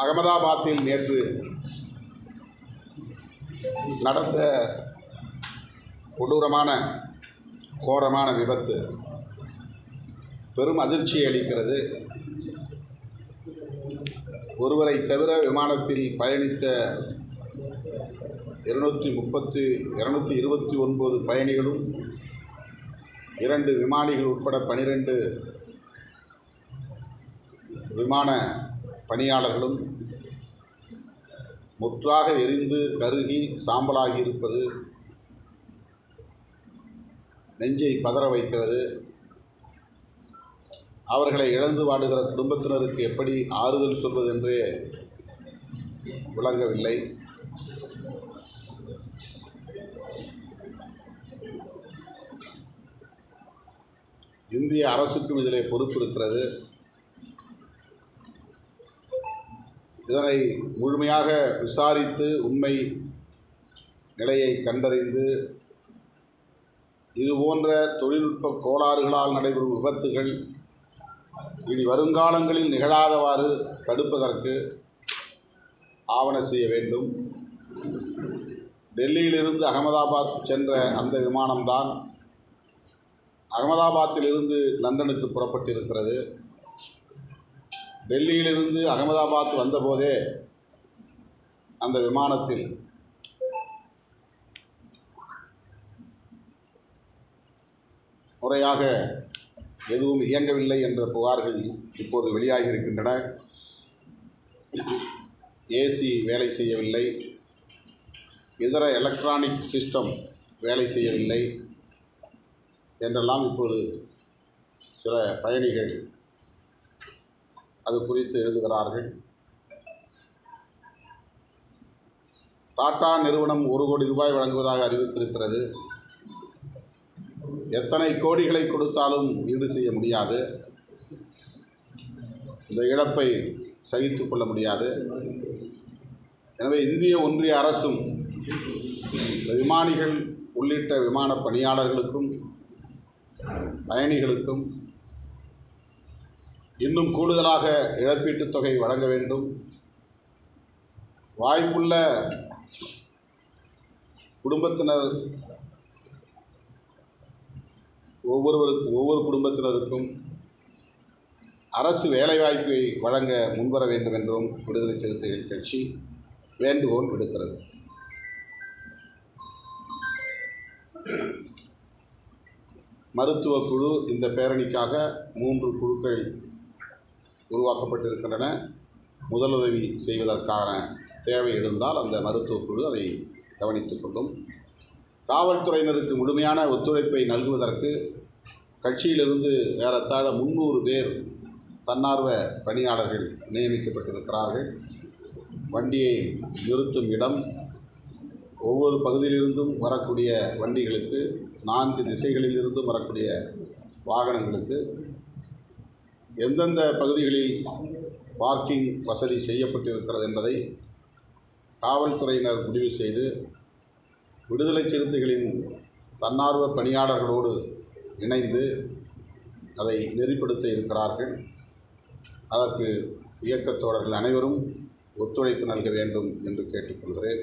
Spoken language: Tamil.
அகமதாபாத்தில் நேற்று நடந்த கொடூரமான கோரமான விபத்து பெரும் அதிர்ச்சியை அளிக்கிறது. ஒருவரை தவிர விமானத்தில் பயணித்த இருநூற்றி முப்பத்தி இருநூற்றி இருபத்தி ஒன்பது பயணிகளும் இரண்டு விமானிகள் உட்பட பனிரெண்டு விமான பணியாளர்களும் முற்றாக எரிந்து கருகி சாம்பலாகி இருப்பது நெஞ்சை பதற வைக்கிறது. அவர்களை இழந்து வாடுகிற குடும்பத்தினருக்கு எப்படி ஆறுதல் சொல்வதென்றே விளங்கவில்லை. இந்திய அரசுக்கும் இதிலே பொறுப்பு இருக்கிறது. இதனை முழுமையாக விசாரித்து உண்மை நிலையை கண்டறிந்து இது போன்ற தொழில்நுட்ப கோளாறுகளால் நடைபெறும் விபத்துகள் இனி வருங்காலங்களில் நிகழாதவாறு தடுப்பதற்கு ஆவண செய்ய வேண்டும். டெல்லியிலிருந்து அகமதாபாத் சென்ற அந்த விமானம்தான் அகமதாபாத்திலிருந்து லண்டனுக்கு புறப்பட்டிருக்கிறது. டெல்லியிலிருந்து அகமதாபாத் வந்தபோதே அந்த விமானத்தில் முறையாக எதுவும் இயங்கவில்லை என்ற புகார்கள் இப்போது வெளியாகி இருக்கின்றன ஏசி வேலை செய்யவில்லை. இதர எலக்ட்ரானிக் சிஸ்டம் வேலை செய்யவில்லை என்றெல்லாம் இப்போது சில பயணிகள் அது குறித்து எழுதுகிறார்கள். டாடா நிறுவனம் ஒரு கோடி ரூபாய் வழங்குவதாக அறிவித்திருக்கிறது. எத்தனை கோடிகளை கொடுத்தாலும் ஈடு செய்ய முடியாது. இந்த இழப்பை சகித்து கொள்ள முடியாது. எனவே இந்திய ஒன்றிய அரசும் இந்த விமானிகள் உள்ளிட்ட விமான பணியாளர்களுக்கும் பயணிகளுக்கும் இன்னும் கூடுதலாக இழப்பீட்டுத் தொகை வழங்க வேண்டும். வாய்ப்புள்ள குடும்பத்தினர் ஒவ்வொருவருக்கும் ஒவ்வொரு குடும்பத்தினருக்கும் அரசு வேலைவாய்ப்பை வழங்க முன்வர வேண்டும் என்றும் விடுதலை சிறுத்தைகள் கட்சி வேண்டுகோள் விடுக்கிறது. மருத்துவ குழு இந்த பேரணிக்காக மூன்று குழுக்கள் உருவாக்கப்பட்டிருக்கின்றன. முதலுதவி செய்வதற்கான தேவை எழுந்தால் அந்த மருத்துவ குழு அதை கவனித்துக் கொள்ளும். காவல்துறையினருக்கு முழுமையான ஒத்துழைப்பை நல்குவதற்கு கட்சியிலிருந்து ஏறத்தாழ முந்நூறு பேர் தன்னார்வ பணியாளர்கள் நியமிக்கப்பட்டிருக்கிறார்கள். வண்டியை நிறுத்தும் இடம் ஒவ்வொரு பகுதியிலிருந்தும் வரக்கூடிய வண்டிகளுக்கு நான்கு திசைகளிலிருந்தும் வரக்கூடிய வாகனங்களுக்கு எந்தெந்த பகுதிகளில் பார்க்கிங் வசதி செய்யப்பட்டிருக்கிறது என்பதை காவல்துறையினர் முடிவு செய்து விடுதலை சிறுத்தைகளின் தன்னார்வ பணியாளர்களோடு இணைந்து அதை நெறிப்படுத்த இருக்கிறார்கள். அதற்கு இயக்கத்தோழர்கள் அனைவரும் ஒத்துழைப்பு நல்க வேண்டும் என்று கேட்டுக்கொள்கிறேன்.